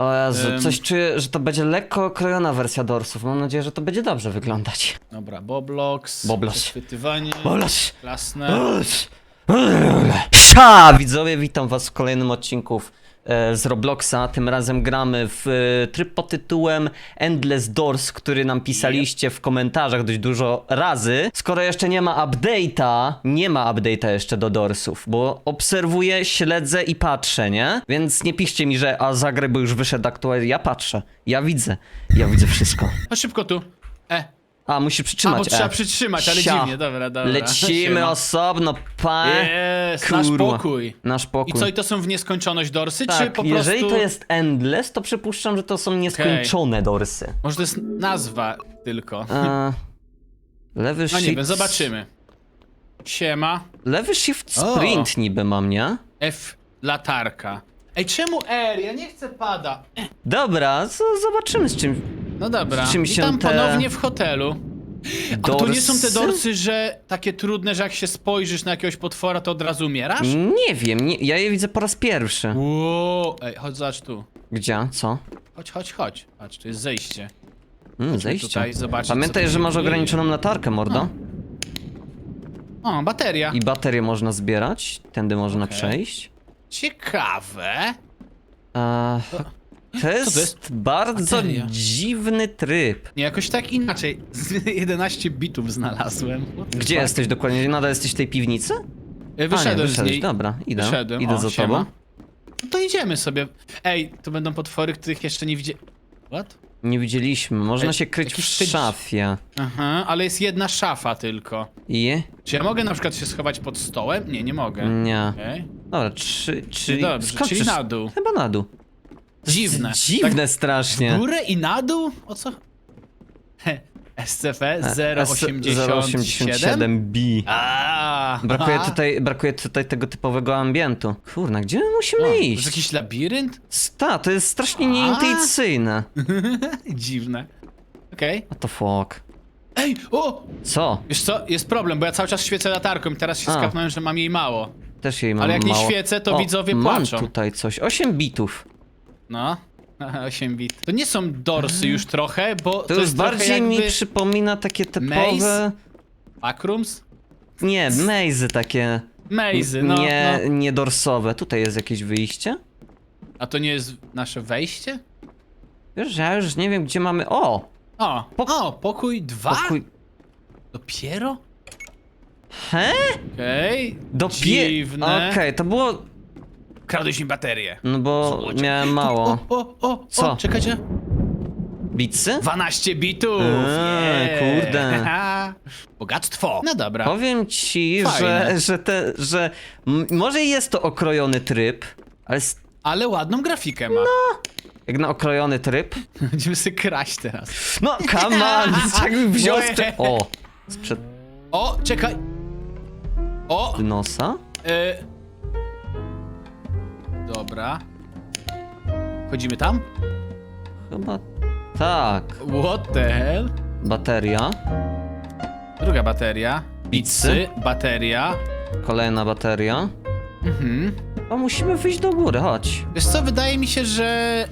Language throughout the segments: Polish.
O Jezu, Ym. coś czuję, że to będzie lekko okrojona wersja dorsów. Mam nadzieję, że to będzie dobrze wyglądać. Dobra, Boblox. Boblox. Przechwytywanie. Boleś! Klasne. Psia! Widzowie, witam was w kolejnym odcinku z Robloxa. Tym razem gramy w e, tryb pod tytułem Endless Doors, który nam pisaliście w komentarzach dość dużo razy. Skoro jeszcze nie ma update'a, nie ma update'a jeszcze do Doorsów, bo obserwuję, śledzę i patrzę, nie? Więc nie piszcie mi, że a bo już wyszedł aktualnie. Ja patrzę, ja widzę, ja widzę wszystko. Chodź szybko tu. E. A, musisz A, przytrzymać bo trzeba E. przytrzymać, ale Sia. dziwnie, dobra, dobra. Lecimy Siema. osobno, pa. Jest, nasz Kurwa. pokój. Nasz pokój. I co, i to są w nieskończoność dorsy, czy Tak, po jeżeli prostu... to jest endless, to przypuszczam, że to są nieskończone dorsy. Może to jest nazwa tylko. E, lewy No shift... nie wiem, zobaczymy. Siema. Lewy shift O. sprint niby mam, nie? F, latarka. Ej, czemu R? Ja nie chcę pada. Dobra, z- zobaczymy z czym... No dobra, Z czym się witam te ponownie w hotelu. A to nie są te Dorsy? że takie trudne, że jak się spojrzysz na jakiegoś potwora, to od razu umierasz? Nie wiem, nie, ja je widzę po raz pierwszy. Wow. Ej, chodź zobacz tu. Gdzie? Co? Chodź, chodź, chodź. Patrz, tu jest zejście. Mm, zejście. tutaj zobaczyć, Pamiętaj, tu że się masz dzieje. ograniczoną latarkę, mordo. O, bateria. I baterię można zbierać, tędy można Okej. przejść. Ciekawe. E, to jest, jest? bardzo Bateria. dziwny tryb. Nie, jakoś tak inaczej. 11 bitów znalazłem. Gdzie jesteś dokładnie? Nadal jesteś w tej piwnicy? E, A, nie, Wyszedłem z wyszedłeś. niej. Dobra, idę. Wyszedłem. Idę o, za siema. tobą. No to idziemy sobie. Ej, to będą potwory, których jeszcze nie widziałem. What? Nie widzieliśmy. Można Ej, się kryć w jakiś szafie. Aha, ale jest jedna szafa tylko. I? Czy ja mogę na przykład się schować pod stołem? Nie, nie mogę. Nie. Okej. Dobra, trzy, czyli... Dobrze, czyli na dół. Chyba na dół. Dziwne. Dziwne Tak strasznie. w górę i na dół? O co? He, SCP 087? 087B. A, Brakuje tutaj, brakuje tutaj tego typowego ambientu. Kurna, gdzie my musimy O, To iść? jakiś labirynt? Sta, to jest strasznie nieintuicyjne. Dziwne. Okej. What the fuck? Ej, o! Co? Wiesz co, jest problem, bo ja cały czas świecę latarką i teraz się A. skapnąłem, że mam jej mało. Też jej mam Ale jak nie mało. świecę, to widzowie mam płaczą. tutaj coś. 8 bitów. No. 8 bit. To nie są dorsy już trochę, bo to, To, już jest trochę bardziej mi jakby przypomina takie typowe... Maze? backrooms? Nie, mazy takie... Mazy, no, nie, no. nie dorsowe. Tutaj jest jakieś wyjście? A to nie jest nasze wejście? Wiesz, ja już nie wiem, gdzie mamy... O! O, o, pokój 2? Pokój... Dopiero? He? Okej. Dopie... Dziwne. Okej, to było... Kradłeś mi baterię. No bo Złodziej. miałem mało. O, o, o, Co? o, czekajcie. Bicy? 12 bitów! Eee, yeah. kurde. Bogactwo! No dobra. Powiem ci, Fajne. że, że, te, że m- może jest to okrojony tryb, ale s- Ale ładną grafikę ma. No. jak na okrojony tryb. Będziemy sobie kraść teraz. No, come on, jakbym wziął Moje. sprzed... O, sprzed O, czekaj. O! nosa? Y... Dobra. Wchodzimy tam? Chyba tak. What the hell? Bateria, Druga bateria. Bicy. bateria. kolejna bateria. Mhm. O, musimy wyjść do góry, chodź. Wiesz co, wydaje mi się, że...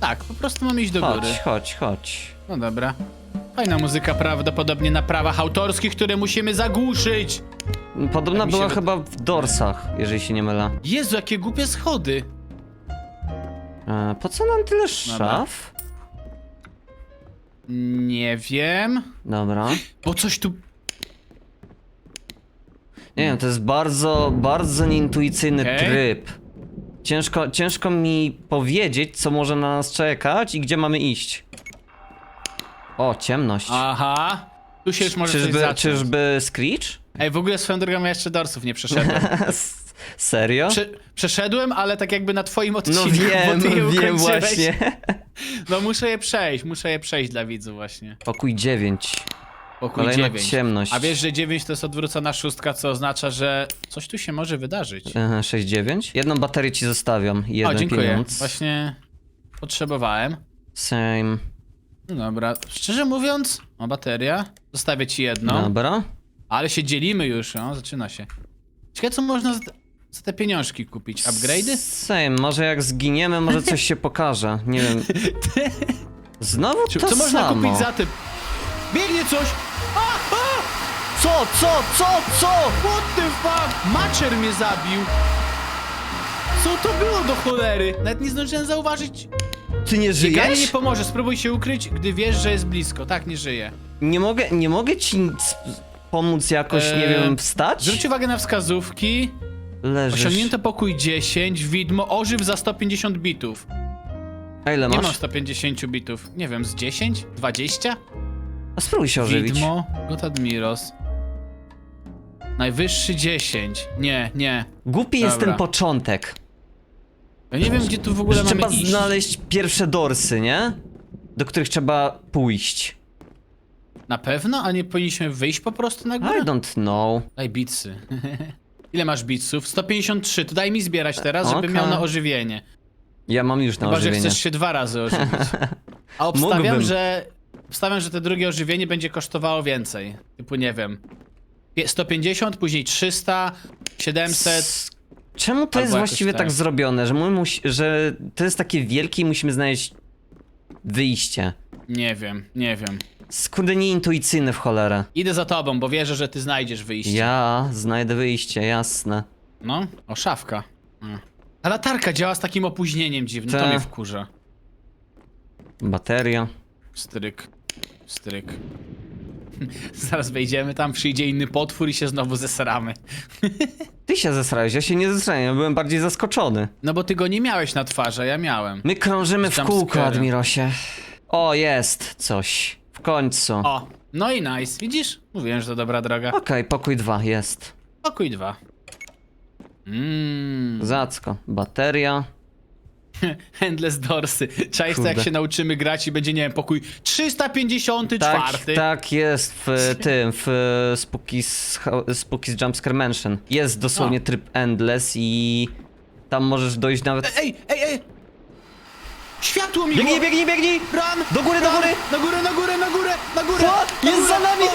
Tak, po prostu mamy iść do góry. Chodź, chodź, chodź. No dobra. Fajna muzyka prawdopodobnie na prawach autorskich, które musimy zagłuszyć. Podobna Tak mi się była wy- chyba w dorsach, jeżeli się nie mylę. Jezu, jakie głupie schody. E, po co nam tyle szaf? Nie wiem. Dobra. Bo coś tu... Nie wiem, to jest bardzo, bardzo nieintuicyjny Okej. tryb. Ciężko, ciężko mi powiedzieć, co może na nas czekać i gdzie mamy iść. O, ciemność. Aha. Tu się już może coś czyżby, zacząć. czyżby Screech? Ej, w ogóle swoją drogą ja jeszcze dorsów nie przeszedłem. S- Serio? Prze przeszedłem, ale tak jakby na twoim No odcinku, wiem, bo ty je wiem ukończyłeś. właśnie. No muszę je przejść, muszę je przejść dla widzów właśnie. Pokój 9. Pokój Kolejna 9. ciemność. A wiesz, że 9 to jest odwrócona szóstka, co oznacza, że coś tu się może wydarzyć. Aha, 6-9. Jedną baterię ci zostawiam. i O, Jeden dziękuję. pieniądz. Właśnie potrzebowałem. Same. No dobra, szczerze mówiąc, o bateria, zostawię ci jedną, Dobra. Ale się dzielimy już, no, zaczyna się. Ciekawe, co można z... co te pieniążki kupić? Upgrade'y? Same, może jak zginiemy, może coś się pokaże. Nie wiem. Znowu to co można samo. kupić za te... Biegnie coś! Co, co, co, co? What the fuck? Maczer mnie zabił! Co to było do cholery? Nawet nie zdążyłem zauważyć. Ty nie Bieganie nie żyjesz? pomoże, spróbuj się ukryć, gdy wiesz, że jest blisko. Tak, nie żyje. Nie mogę, nie mogę ci nic pomóc jakoś, nie wiem, wstać? Zwróć uwagę na wskazówki. Leżysz. Osiągnięto pokój 10, widmo, ożyw za 150 bitów. A ile Nie mam masz? 150 bitów. Nie wiem, z 10? 20? A spróbuj się ożywić. Widmo, God Admiros. Najwyższy 10. Nie, nie. Głupi jest Dobra. ten początek. Ja nie wiem, gdzie tu w ogóle Że mamy trzeba iść. znaleźć pierwsze dorsy, nie? Do których trzeba pójść. Na pewno? A nie powinniśmy wyjść po prostu na I górę? don't know. Daj bitsy. Ile masz bitsów? 153. To daj mi zbierać teraz, żeby Okej. miał na ożywienie. Ja mam już na Chyba, że ożywienie. chcesz się dwa razy ożywić. A obstawiam, Mógłbym. że... Obstawiam, że te drugie ożywienie będzie kosztowało więcej. Typu, nie wiem... pie- 150, później 300, 700... S- Czemu to Albo jest jakoś właściwie tak, tak. zrobione, że, my musi, że to jest takie wielkie i musimy znaleźć wyjście? Nie wiem, nie wiem. Skurde nieintuicyjny w cholerę. Idę za tobą, bo wierzę, że ty znajdziesz wyjście. Ja znajdę wyjście, jasne. No, o szafka. Mm. A latarka działa z takim opóźnieniem dziwnym, to Ta. mnie wkurza. Bateria. Stryk, stryk. Zaraz wejdziemy tam, przyjdzie inny potwór i się znowu zesramy. Ty się zesrałeś, ja się nie zesrałem, ja byłem bardziej zaskoczony. No bo ty go nie miałeś na twarzy, a ja miałem. My krążymy w kółko, Admirosie. O, jest coś. Końcu. Okej, O, no i nice, widzisz? Mówiłem, że to dobra droga. pokój 2 jest. Pokój dwa. Mmm, Zacko. Bateria. endless dorsy. Czaisz to jak się nauczymy grać i będzie, nie wiem, pokój 354. Tak, tak jest w tym, w Spooky's, Spooky's Jumpscare Mansion. Jest dosłownie tryb Endless i tam możesz dojść nawet... Ej, ej, ej! Światło mi Biegnij, biegnij, biegnij! Run! Do góry, do run! góry! Na górę, na górę, na górę, na górę! What? Na Jest górę! za nami!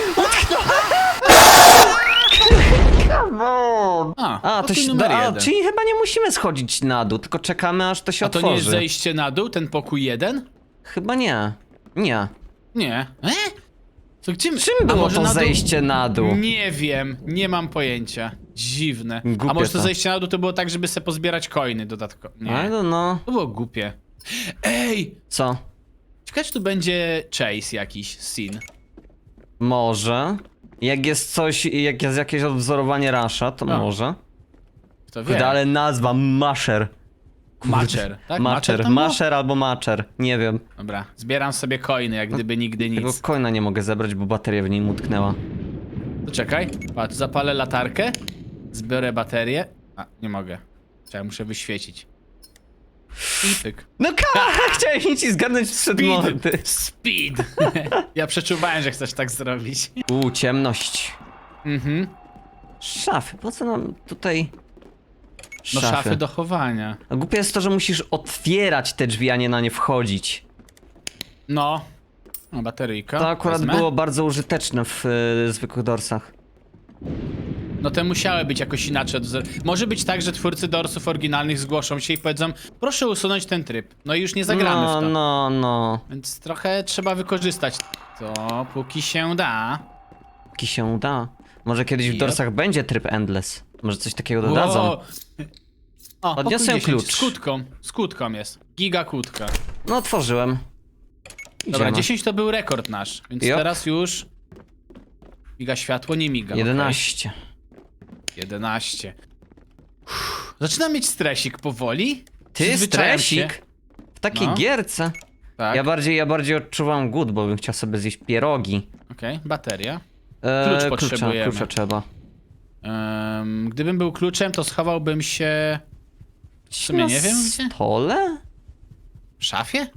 A, A, to się, numer a, jeden. czyli chyba nie musimy schodzić na dół, tylko czekamy aż to się A to otworzy. nie jest zejście na dół, ten pokój jeden? Chyba nie. Nie. Nie. E? To gdzie. Czym A było może to na dół? zejście na dół? Nie wiem, nie mam pojęcia. Dziwne. Głupie A może to to. zejście na dół to było tak, żeby sobie pozbierać coiny dodatkowo. I Nie. don't know. To było głupie. Ej! Co? Ciekawe, czy tu będzie chase jakiś, scene. Może. Jak jest coś, jak jest jakieś odwzorowanie Rasha, to No. może. Kto wie? Kurde, ale nazwa Masher. Matcher, tak? Tam było? Masher albo Matcher, nie wiem. Dobra, zbieram sobie coiny, jak gdyby nigdy Tego nic. coina nie mogę zebrać, bo bateria w niej utknęła. To czekaj, patrz, zapalę latarkę, zbiorę baterię. A, nie mogę. Czekaj, muszę wyświecić. I pyk. No ka! Chciałem ci zgarnąć przed mordy. Speed! ja przeczuwałem, że chcesz tak zrobić. U, ciemność. Mhm. Szafy, po co nam tutaj... No szafy do chowania. A Głupie jest to, że musisz otwierać te drzwi, a nie na nie wchodzić. No. No, bateryjka. To akurat wezmę. było bardzo użyteczne w y, zwykłych dorsach. No te musiały być jakoś inaczej Może być tak, że twórcy dorsów oryginalnych zgłoszą się i powiedzą proszę usunąć ten tryb. No i już nie zagramy no, w to. no, no. Więc trochę trzeba wykorzystać to, póki się da. Ki się da. Może kiedyś w Yep. dorsach będzie tryb endless. Może coś takiego dodadzą. Wow. O, Odniosłem pokój 10, klucz. Z kłódką, z kłódką jest. Giga kłódka. No, otworzyłem. Dobra, Idziemy. 10 to był rekord nasz, więc Yep. teraz już... Miga światło, nie miga. okej. 11. 11. Uff, Zaczynam mieć stresik powoli. Ty, się. stresik? W takiej No. gierce. Tak, Ja bardziej, ja bardziej odczuwam głód, bo bym chciał sobie zjeść pierogi. okej, bateria. Eee, Klucz potrzebujemy. klucza trzeba. Em, gdybym był kluczem, to schowałbym się w sumie nie wiem gdzie. W stole? w szafie?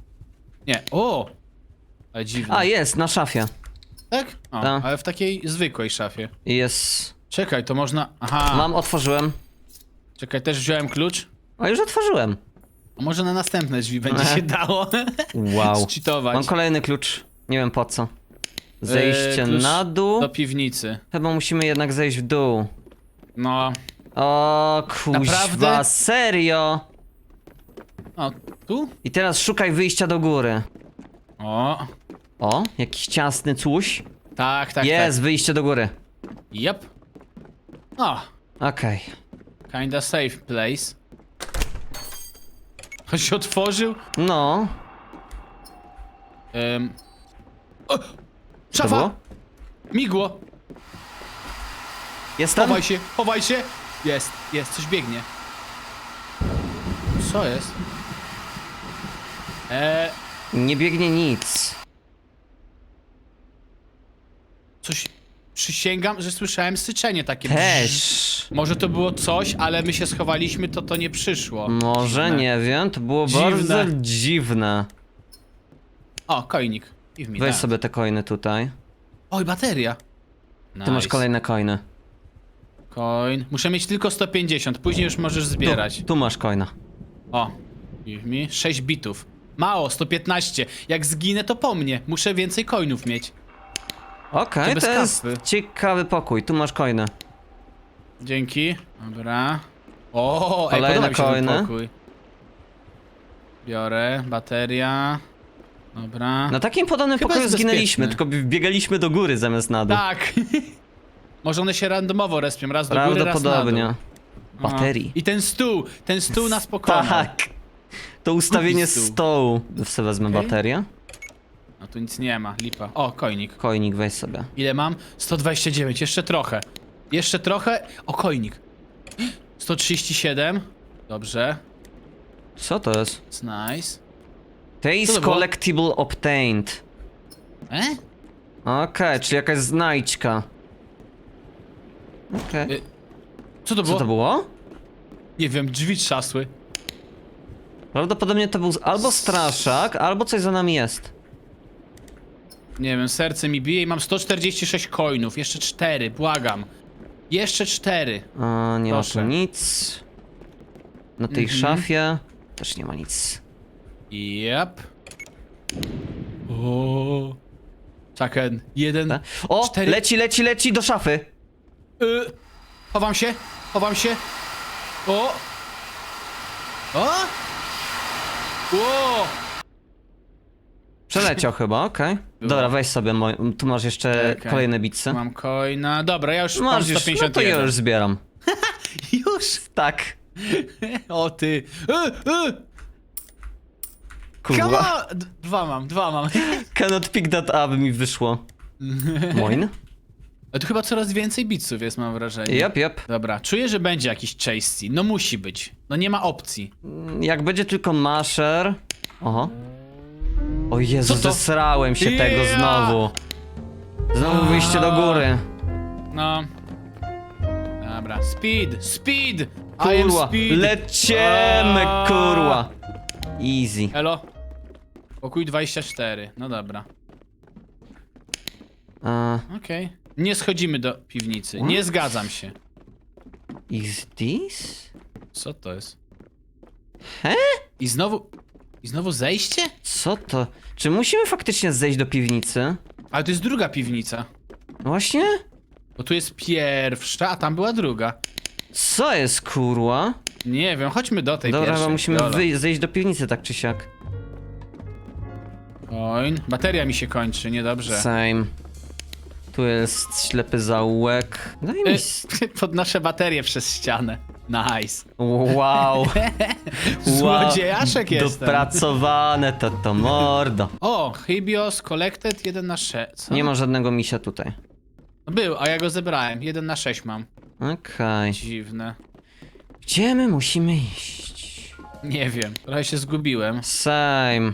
Nie, o! Ale dziwne. A, jest, na szafie. Tak? O, Tak. ale w takiej zwykłej szafie. Jest. Czekaj, to można... Aha, Mam, otworzyłem. czekaj, też wziąłem klucz. A już otworzyłem. A może na następne drzwi będzie się dało Wow. zcheatować. Mam kolejny klucz. Nie wiem po co. Zejście Eee, klucz na dół. Do piwnicy. Chyba musimy jednak zejść w dół. No, O kuźwa, Naprawdę? serio? O, tu? I teraz szukaj wyjścia do góry. O, O, jakiś ciasny coś. tak, tak, Jest, tak. wyjście do góry. Yep. O, Okej. kinda safe place. On się otworzył. No, Um. O, co szafa! było? Migło! Jestem? Chowaj się, chowaj się! Jest, jest, coś biegnie. Co jest? Eee, Nie biegnie nic. coś... Przysięgam, że słyszałem syczenie takie. Też. Może to było coś, ale my się schowaliśmy, to to nie przyszło. Może, Dziwne. nie wiem, to było Dziwne. bardzo dziwne. O, kojnik. I w mi, Weź tak. sobie te coiny tutaj. Oj, bateria. Ty masz Nice. kolejne coiny. Coin. Muszę mieć tylko 150, później już możesz zbierać. Tu, tu masz coina. O, give me 6 bitów. Mało, 115. Jak zginę, to po mnie. Muszę więcej coinów mieć. Okej, To bez to jest ciekawy pokój. Tu masz coiny. Dzięki. Dobra. O, ej, Kolejne podoba mi się ten coiny. pokój. Biorę, bateria. Dobra. Na takim podobnym Chyba pokoju jest zginęliśmy, bezpieczny. tylko biegaliśmy do góry zamiast na dół. Tak. Może one się randomowo respią, raz do góry, raz na Prawdopodobnie. dół. Aha. Baterii. I ten stół, ten stół nas pokonał. Tak. To ustawienie stół. stołu. Sobie wezmę Okej. baterię. No tu nic nie ma, lipa. O, kojnik. Kojnik weź sobie. Ile mam? 129, jeszcze trochę. Jeszcze trochę. O, kojnik. 137. Dobrze. Co to jest? It's nice. Co Taste to było? collectible obtained. E? Okej, czyli jakaś znajdźka. Okej. Y, Co to Co było? to było? Nie wiem, drzwi trzasły. Prawdopodobnie to był albo straszak, albo coś za nami jest. Nie wiem, serce mi bije i mam 146 coinów. Jeszcze 4, błagam. Jeszcze 4. A, nie ma Proszę. tu nic. Na tej Mhm. szafie też nie ma nic. Yep. O. Czekaj, jeden. Tak? O, Cztery. leci, leci, leci do szafy. Y, chowam się, chowam się. O! O! Ło! Przeleciał chyba, okej. Dobra, weź sobie, tu masz jeszcze kolejne bicy. Mam coina. Dobra, ja już mam Masz już, no 151. to ja już zbieram. Już? Tak. O ty. Y. Come Kurwa. on! D- Dwa mam, dwa mam. Cannot pick that up mi wyszło. Moin? A tu chyba coraz więcej bitsów jest, mam wrażenie. Jep, jep. Dobra, czuję, że będzie jakiś chase scene. No musi być. No nie ma opcji. Jak będzie tylko masher... Oho. O Jezu, Co to? zesrałem się tego znowu. Znowu wyjście do góry. No. Dobra, speed, speed! I am Kurwa, speed! lecimy, A. kurwa. Easy. Elo? Pokój 24, no dobra. Uh, Okej. Nie schodzimy do piwnicy, What? nie zgadzam się. is this? Co to jest? He? I znowu... I znowu zejście? Co to? Czy musimy faktycznie zejść do piwnicy? Ale to jest druga piwnica. Właśnie? Bo tu jest pierwsza, a tam była druga. Co jest kurwa? Nie wiem, chodźmy do tej Dobra, pierwszej. chyba musimy zejść do piwnicy tak czy siak. Coin. Bateria mi się kończy, niedobrze. Same. Tu jest ślepy zaułek. Daj mi... Y, s- Podnoszę baterię przez ścianę. Nice. Wow. Złodziejaszek jestem. Dopracowane to to mordo. O, Hybios Collected 1 na 6. Co? Nie ma żadnego misia tutaj. Był, a ja go zebrałem. 1 na 6 mam. Okej. Dziwne. Gdzie my musimy iść? Nie wiem, trochę się zgubiłem. Same.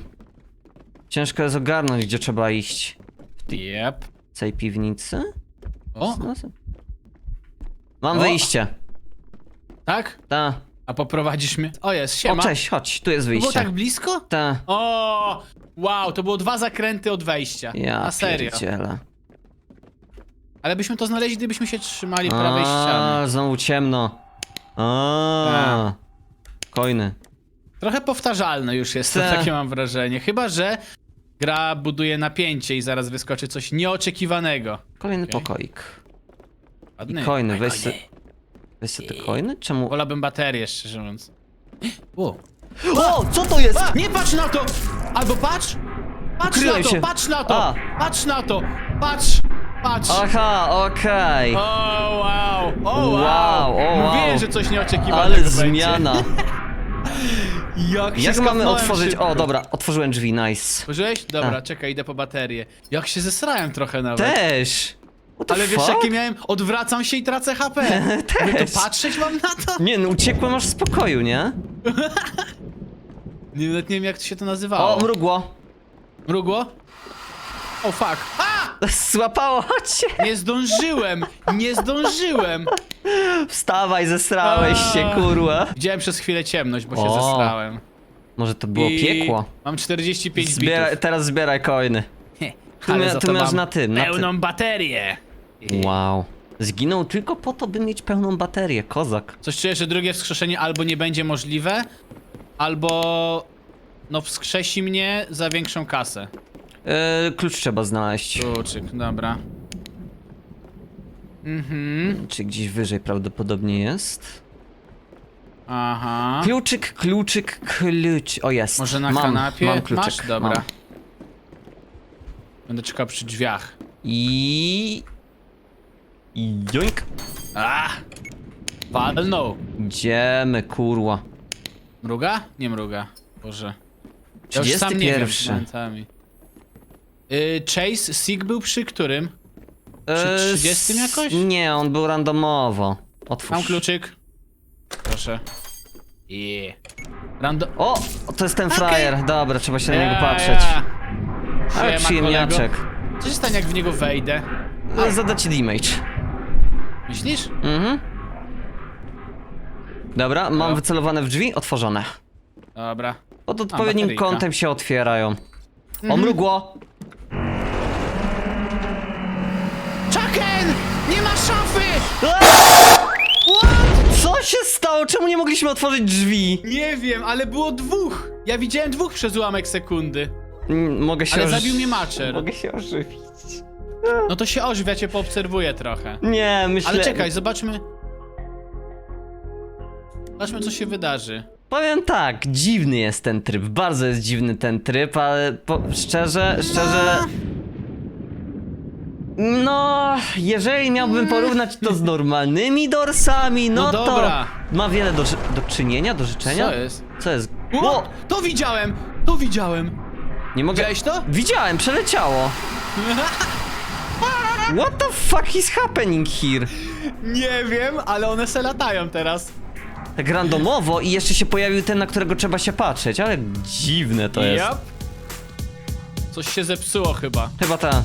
Ciężko jest ogarnąć, gdzie trzeba iść. Yep. W tej piwnicy? O, Mam O. wyjście. Tak? Ta. A poprowadzisz mnie? O, jest, O, siema. cześć, chodź, tu jest To było wyjście. tak blisko? Ta. O, wow, to było dwa zakręty od wejścia. Ja Na serio. pierdzielę. Ale byśmy to znaleźli, gdybyśmy się trzymali prawej ściany. A, znowu ciemno. A. Coiny. Trochę powtarzalne już jest, to Ta. takie mam wrażenie. Chyba, że gra buduje napięcie i zaraz wyskoczy coś nieoczekiwanego. Kolejny Okej. pokoik. Ładny. I coiny, weź se... Weźcie te coiny? Czemu? Wolałbym baterię, szczerze mówiąc. O, O, co to jest? nie patrz na to! Albo patrz! Patrz Ukryłem na to, się. patrz na to! A. Patrz na to! Patrz! Patrz! Aha, okej. O, wow! O, wow! Wow, o, wow. Mówiłem, że coś nieoczekiwanego Ale będzie. zmiana. Jak, się Jak mamy skapnąłem otworzyć? szybko. O, dobra, otworzyłem drzwi, nice. Otworzyłeś? Dobra, A. czekaj, idę po baterię. Jak się zesrałem trochę nawet. Też. The Ale wiesz, fuck? jakie miałem? Odwracam się i tracę HP. Mówię, Też. to patrzeć mam na to? Nie, no uciekłem aż z pokoju, nie? Nie, nawet nie wiem, jak się to nazywało. O, mrugło. Mrugło? O, fuck. A! Złapało cię. Nie zdążyłem! Nie zdążyłem! Wstawaj, zesrałeś się, A. kurwa. Widziałem przez chwilę ciemność, bo się O, zestrałem. Może to było I piekło. Mam 45 Zbieraj, bitów. teraz zbieraj coiny. Tu, Ale mia, za tu to masz mam na tym, na tym. Pełną baterię. Wow. Zginął tylko po to, by mieć pełną baterię, kozak. Coś czuję, że drugie wskrzeszenie albo nie będzie możliwe, albo no wskrzesi mnie za większą kasę. Yy, klucz trzeba znaleźć. Kluczyk, dobra. Mhm, Czy gdzieś wyżej prawdopodobnie jest? aha. Kluczyk, kluczyk, klucz. O jest. Może na mam, kanapie? Mam kluczyk. Masz? Dobra. Mam. Będę czekał przy drzwiach. I... I joink. A! Walnął. Idziemy, kurwa. Mruga? Nie mruga. Boże. Ja już sam nie wiem 31. momentami. Y, Chase Sig był przy którym? Eee, 30 jakoś? Nie, on był randomowo. Otwórz. Mam kluczyk. Proszę. Yeah. Rando... O, to jest ten frajer. Dobra, trzeba się na niego Ja, patrzeć. Ale Siema, przyjemniaczek. kolego. Co się stanie, jak w niego wejdę? Zada ci damage. Myślisz? Mhm. Dobra, mam Halo? wycelowane w drzwi, otworzone. Dobra. Pod odpowiednim bateryjka. kątem się otwierają. Mhm. mrugło! Chucken! Nie ma szafy! Co się stało? Czemu nie mogliśmy otworzyć drzwi? Nie wiem, ale było dwóch. Ja widziałem dwóch przez ułamek sekundy. Mm, Mogę się Ale oż- zabił mnie Macher. Mogę się ożywić. No to się ożywia, cię poobserwuję trochę. Nie, myślę... Ale czekaj, zobaczmy. Zobaczmy, co się wydarzy. Powiem tak, dziwny jest ten tryb, bardzo jest dziwny ten tryb, ale po, szczerze, szczerze... No, jeżeli miałbym porównać to z normalnymi dorsami, no, No to dobra. ma wiele do, do czynienia, do życzenia. Co jest? Co jest? O! O! To widziałem! To widziałem! Nie mogę... Widziałeś to? Widziałem, przeleciało. What the fuck is happening here? Nie wiem, ale one se latają teraz. Tak randomowo i jeszcze się pojawił ten, na którego trzeba się patrzeć, ale dziwne to jest. Yep. Coś się zepsuło chyba. Chyba ta.